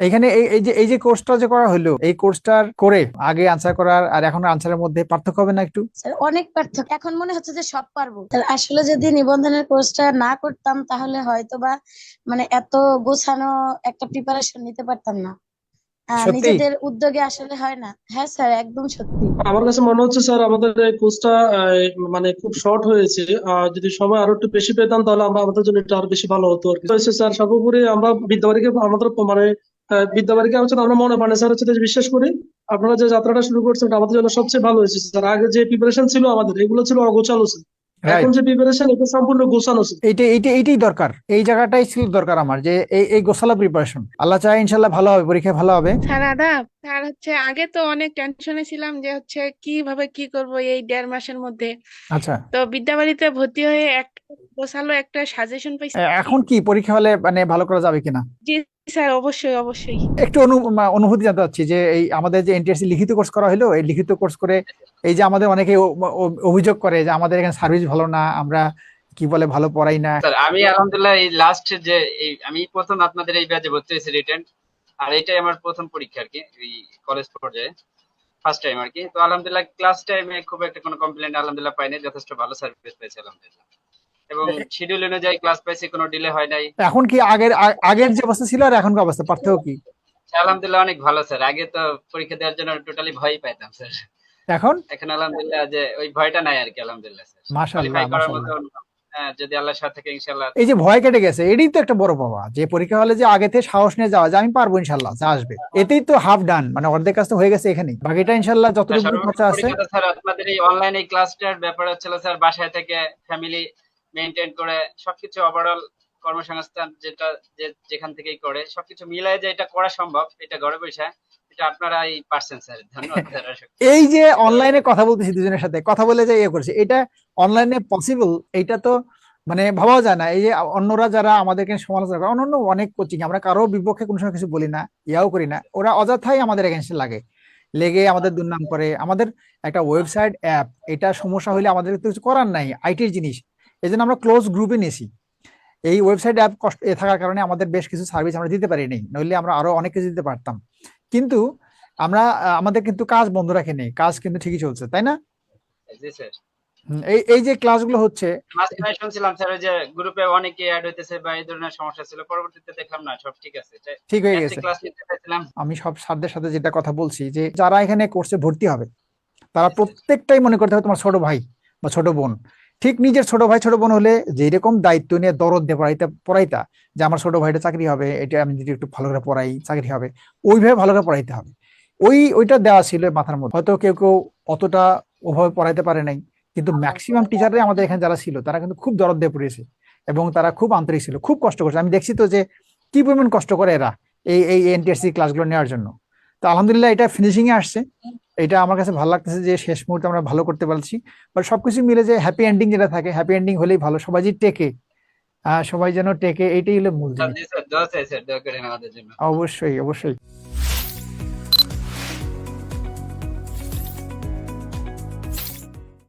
এখানে এই এই যে এই যে কোর্সটা যে করা হলো এই কোর্সটার করে আগে আনসার করার আর এখন আনসারের মধ্যে পার্থক্য হবে না একটু? অনেক পার্থক্য। এখন মনে হচ্ছে যে সব পারব। আসলে যদি নিবন্ধনের কোর্সটা না করতাম তাহলে হয়তো বা মানে এত গোছানো একটা প্রিপারেশন নিতে পারতাম না। নিজেদের উদ্যোগে আসলে হয় না। হ্যাঁ স্যার একদম সত্যি। আমার কাছে মনে হচ্ছে স্যার আমাদের এই কোর্সটা মানে খুব শর্ট হয়েছে। আহ, যদি সময় আরও একটু বেশি পেতাম তাহলে আমরা আমাদের জন্য এটা আরও বেশি ভালো হতো আর কি। স্যার সর্বোপরি আমরা বিদ্যাবাড়িকে আমাদের মানে বিদ্যাবাড়িকে হচ্ছে আমরা মনে প্রাণে স্যার হচ্ছে বিশ্বাস করি। আপনারা যে যাত্রাটা শুরু করছেন আমাদের জন্য সবচেয়ে ভালো হয়েছে স্যার আগে যে প্রিপারেশন ছিল আমাদের এগুলো ছিল অগোছালো স্যার এখন যে প্রিপারেশন এটা সম্পূর্ণ গোছানো স্যার এইটা এইটা এইটাই দরকার। এই জায়গাটাই ছিল দরকার আমার যে এই এই গোসালা প্রিপারেশন আল্লাহ চায় ভালো হবে পরীক্ষায় ভালো হবে। স্যার আদাব স্যার হচ্ছে আগে তো অনেক টেনশনে ছিলাম যে হচ্ছে কীভাবে কি করব এই দেড় মাসের মধ্যে। আচ্ছা। তো বিদ্যাবাড়িতে ভর্তি হয়ে একটা গোছালো একটা সাজেশন পাইছি। এখন কি পরীক্ষা হলে মানে ভালো করা যাবে কিনা? জি স্যার অবশ্যই অবশ্যই। একটু অনুভূতি জানতে চাচ্ছি যে এই আমাদের যে এনটিআরসি লিখিত কোর্স করা হলো এই লিখিত কোর্স করে এই যে আমাদের অনেকে অভিযোগ করে যে আমাদের এখানে সার্ভিস ভালো না আমরা কি বলে ভালো পড়াই না। স্যার আমি আলহামদুলিল্লাহ এই লাস্ট যে এই আমি প্রথম আপনাদের এই ব্যাচে ভর্তি হয়েছি রিটেন আর এটাই আমার প্রথম পরীক্ষা আর কি এই কলেজ পর্যায়ে ফার্স্ট টাইম আর কি। তো আলহামদুলিল্লাহ ক্লাস টাইমে খুব একটা কোনো কমপ্লেন আলহামদুলিল্লাহ পাইনি যথেষ্ট ভালো সার্ভিস পেয়েছি আলহামদুলিল্লাহ। এবং শিডিউল অনুযায়ী ক্লাস পাইছি কোনো ডিলে হয় নাই। এখন কি আগের আগের যে অবস্থা ছিল আর এখনকার অবস্থা পার্থক্য কি? আলহামদুলিল্লাহ অনেক ভালো স্যার আগে তো পরীক্ষা দেওয়ার জন্য টোটালি ভয়ই পাইতাম স্যার এখন? এখন আলহামদুলিল্লাহ যে ওই ভয়টা নাই আর কি আলহামদুলিল্লাহ স্যার মাশাআল্লাহ মাশাআল্লাহ। হ্যাঁ, যদি আল্লাহর সাথে থেকে ইনশাআল্লাহ। এই যে ভয় কেটে গেছে এটাই তো একটা বড় পাওয়া। যে পরীক্ষা হলে যে আগে থেকে সাহস নিয়ে যাওয়া যে আমি পারব ইনশাল্লাহ যা আসবে। এতেই তো হাফ ডান মানে অর্ধেক কাজ তো হয়ে গেছে এখানেই। বাকিটা ইনশাল্লাহ যতটুকু খরচা আছে। স্যার আপনাদের এই অনলাইন এই ক্লাসটার ব্যাপার হচ্ছিল স্যার বাসায় থেকে ফ্যামিলি মেনটেন করে সবকিছু ওভারঅল কর্মসংস্থান যেটা যে যেখান থেকেই করে সবকিছু মিলাই যে এটা করা সম্ভব এটা ঘরে বসে এটা আপনারাই পারছেন স্যার। ধন্যবাদ এই যে অনলাইনে কথা বলতেছি দুজনের সাথে কথা বলে যে ইয়ে করছে এটা অনলাইনে পসিবল এটা তো মানে ভাবাও যায় না। এই যে অন্যরা যারা আমাদেরকে সমালোচনা করে অন্যান্য অনেক কোচিং আমরা কারও বিপক্ষে কোনো সময় কিছু বলি না ইয়াও করি না। ওরা অযথাই আমাদের এগেনস্টে লাগে। লেগে আমাদের দুর্নাম করে। আমাদের একটা ওয়েবসাইট অ্যাপ এটা সমস্যা হলে আমাদের কিছু করার নাই আইটির জিনিস। এই জন্য আমরা ক্লোজ গ্রুপে নিয়েছি। এই ওয়েবসাইট অ্যাপ কষ্ট এ থাকার কারণে আমাদের বেশ কিছু সার্ভিস আমরা দিতে পারিনি নইলে আমরা আরও অনেক কিছু দিতে পারতাম। কিন্তু আমরা আমাদের কিন্তু কাজ বন্ধ রাখিনি কাজ কিন্তু ঠিকই চলছে তাই না? এই এই যে ক্লাসগুলো হচ্ছে শুনছিলাম স্যার যে গ্রুপে অনেকে অ্যাড হইতেছে বা এই ধরনের সমস্যা ছিল পরবর্তীতে দেখলাম না সব ঠিক আছে। ঠিক হয়ে গেছে। আমি সব সাধ্যের সাথে যেটা কথা বলছি যে যারা এখানে কোর্সে ভর্তি হবে তারা প্রত্যেকটাই মনে করতে হবে তোমার ছোট ভাই বা ছোট বোন। ঠিক নিজের ছোট ভাই, ছোট বোন হলে যেরকম দায়িত্ব নিয়ে দরদ দিয়ে পড়াইতে, পড়াইতা যে আমার ছোট ভাইটা চাকরি হবে, এটা আমি যদি একটু ভালো করে পড়াই, চাকরি হবে, ওইভাবে ভালো করে পড়াইতে হবে। ওই, ওইটা দেওয়া ছিল মাথার মধ্যে। হয়তো কেউ কেউ অতটা ওভাবে পড়াইতে পারে নাই, কিন্তু ম্যাক্সিমাম টিচাররাই আমাদের এখানে যারা ছিল, তারা কিন্তু খুব দরদ দিয়ে পড়িয়েছে এবং তারা খুব আন্তরিক ছিল, খুব কষ্ট করছে। আমি দেখছি তো যে কি পরিমাণ কষ্ট করে এরা এই এই এনটিএসসি ক্লাসগুলো নেওয়ার জন্য। তো আলহামদুলিল্লাহ এটা ফিনিশিংয়ে আসছে। এটা আমার কাছে ভালো লাগতেছে যে শেষ মুহূর্তে আমরা ভালো করতে পারছি। বাট সবকিছু মিলে যে হ্যাপি এন্ডিং যেটা থাকে হ্যাপি এন্ডিং হলেই ভালো। সবাই যে টেকে সবাই যেন টেকে এইটাই হলো মূল অবশ্যই অবশ্যই।